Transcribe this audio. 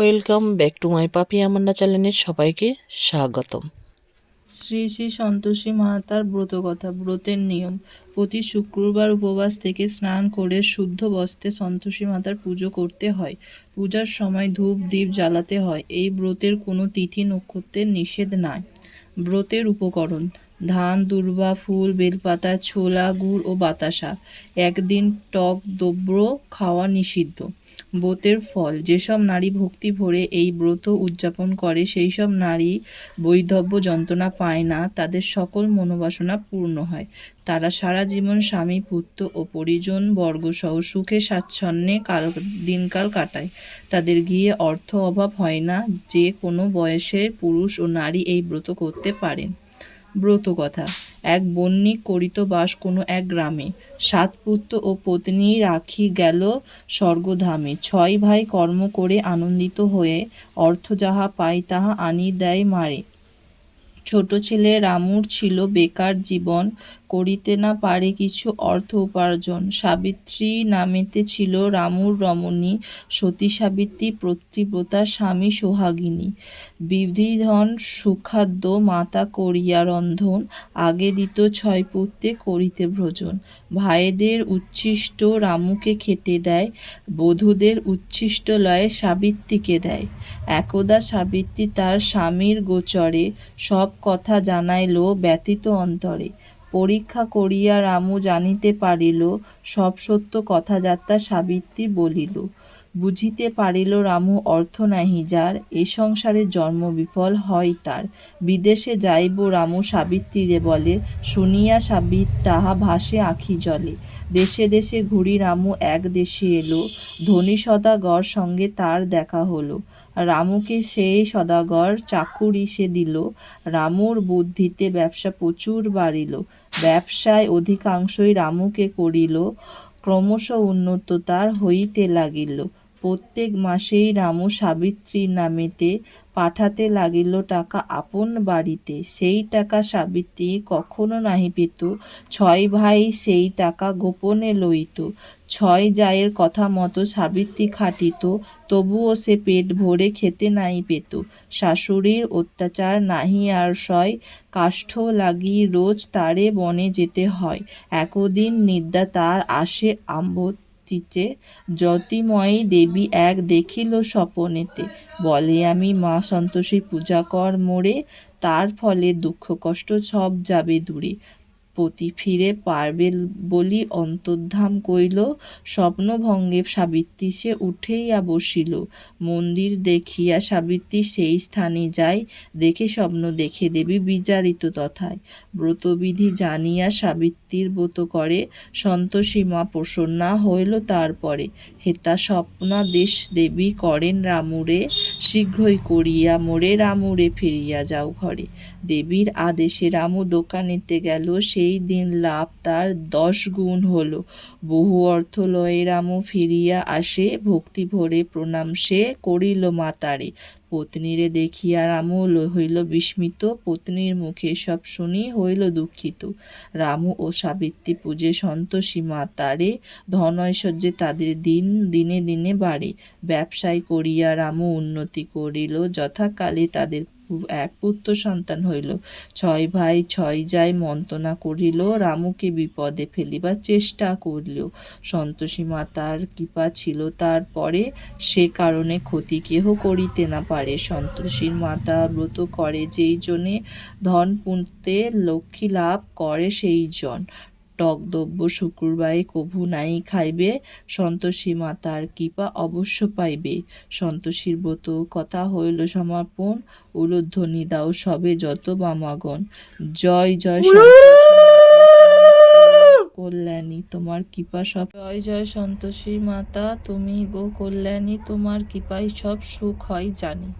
Welcome back to my পাপি আমান্না চ্যানেলের সবাইকে স্বাগতম। শ্রী শ্রী সন্তোষী মাতার ব্রত কথা ব্রতের নিয়ম। প্রতি শুক্রবার উপবাস থেকে স্নান করে শুদ্ধ বস্ত্রে সন্তোষী মাতার পুজো করতে হয়। পূজার সময় ধূপ দ্বীপ জ্বালাতে হয়। এই ব্রতের কোনো তিথি নক্ষত্রের নিষেধ নাই। ব্রতের উপকরণ। ধান, দুর্বা, ফুল, বেলপাতা, ছোলা, গুড় ও বাতাসা। একদিন টক দ্রব্য খাওয়া নিষিদ্ধ। ব্রতের ফল। যেসব নারী ভক্তি ভরে এই ব্রত উদযাপন করে সেই সব নারী বৈধব্য যন্ত্রণা পায় না। তাদের সকল মনোবাসনা পূর্ণ হয়। তারা সারা জীবন স্বামী, পুত্র ও পরিজন বর্গসহ সুখে, স্বাচ্ছন্দ্যে কাল দিনকাল কাটায়। তাদের গিয়ে অর্থ অভাব হয় না। যে কোনো বয়সে পুরুষ ও নারী এই ব্রত করতে পারেন। ব্রত কথা। এক বন্যী করিত বাস কোনো এক গ্রামে। সাত পুত্র ও পত্নী রাখি গেল স্বর্গধামে। ছয় ভাই কর্ম করে আনন্দিত হয়ে অর্থ যাহা পায় তাহা আনি দেয় মারে। ছোট ছেলে রামুর ছিল বেকার জীবন। করিতে না পারে কিছু অর্থ উপার্জন। সাবিত্রী নামেতে ছিল রামুর রমণী সতী সাবিত্রী প্রতিব্রতা স্বামী সোহাগিনী। বিধিধন সুখাদ্য মাতা করিয়া রন্ধন আগে দিত ছয় পুত্রে করিতে ভোজন। ভাইদের উচ্ছিষ্ট রামুকে খেতে দেয়, বধূদের উচ্ছিষ্ট লয়ে সাবিত্রীকে দেয়। একদা সাবিত্রী তার স্বামীর গোচরে সব কথা জানাইল ব্যতীত অন্তরে। পরীক্ষা করিয়া রামু জানিতে পারিল সব সত্য কথাযাত্রা সাবিত্রী বলিল। বুঝিতে পারিল রামু অর্থ নাহি, যার এ সংসারে জন্ম বিফল হয় তার। বিদেশে যাইব রামু সাবিত্রীরে বলে, শুনিয়া সাবিত তাহা ভাসে আখি জলে। দেশে দেশে ঘুরি রামু, এক দেশে এলো। ধনী সদাগর সঙ্গে তার দেখা হলো। রামুকে সেই সদাগর চাকুরি সে দিল। রামুর বুদ্ধিতে ব্যবসা প্রচুর বাড়িল। ব্যবসায় অধিকাংশই রামুকে করিল। ক্রমশ উন্নত তার হইতে লাগিল। প্রত্যেক মাসেই রামু সাবিত্রীর নামেতে পাঠাতে লাগিল টাকা আপন বাড়িতে। সেই টাকা সাবিত্রী কখনো নাহি পেত। ছয় ভাই সেই টাকা গোপনে লইত। ছয় জায়ের কথা মতো সাবিত্রী খাটিত, তবুও সে পেট ভরে খেতে নাই পেত। শাশুড়ির অত্যাচার নাহি আর সয়, কাষ্ঠ লাগি রোজ তারে বনে যেতে হয়। একদিন নিদ্রা তার আসে আম্বতিতে জ্যোতিময়ী দেবী এক দেখিল স্বপনেতে। বলে, আমি মা সন্তোষী পূজা কর মোড়ে তার ফলে দুঃখ কষ্ট সব যাবে দূরে। পতি ফিরে পারবে বলি অন্তর্ধাম কইল স্বপ্নভঙ্গে সাবিত্রী সে উঠেইয়া বসিল। মন্দির দেখিয়া সাবিত্রী সেই স্থানে যায়, দেখে স্বপ্ন দেখে দেবী বিচারিত তথায়। ব্রতবিধি জানিয়া সাবিত্রীর ব্রত করে, সন্তোষী মা প্রসন্না হইল তারপরে। হেতা স্বপ্নাদেশ দেবী করেন রামুরে, শীঘ্রই করিয়া মোরে রামুরে ফিরিয়া যাও ঘরে। দেবীর আদেশে রামু দোকানেতে গেল, সেই দিন লাভ তার দশ গুণ হলো। বহু অর্থ লয়ে রামু ফিরিয়া আসে, ভক্তি ভরে প্রণাম সে করিল মাতারে। পত্নীরে দেখিয়া রামু ল- হইল বিস্মিত, পত্নীর মুখে সব শুনি হইল দুঃখিত। রামু ও সাবিত্রী পূজে সন্তোষী মাতারে, ধন ঐশ্বর্যে তাদের দিন দিনে দিনে বাড়ে। ব্যবসায় করিয়া রামু উন্নতি করিল, যথাকালে তাদের এক পুত্র সন্তান হইল। ছয় ভাই, ছয় যায় মন্ত্রণা করিল, রামুকে বিপদে ফেলিবার চেষ্টা করিল। সন্তোষী মাতার কৃপা ছিল, তারপরে সে কারণে ক্ষতি কেহ করিতে না পারে। সন্তোষীর মাতা ব্রত করে, যেই জনে ধন পুঁতে লক্ষ্মী লাভ করে, সেই জন। টক দ্রব্য শুক্রবারে কভু নাই খাইবে, সন্তোষী মাতার কৃপা অবশ্য পাইবে। সন্তোষীর ব্রত, কথা হইল সমাপন উলুধ্বনি দাও সবে যত বামাগণ। জয় জয় কল্যাণী, তোমার কৃপা সব জয় জয় সন্তোষী মাতা, তুমি গো কল্যাণী, তোমার কৃপায় সব সুখ হয় জানি।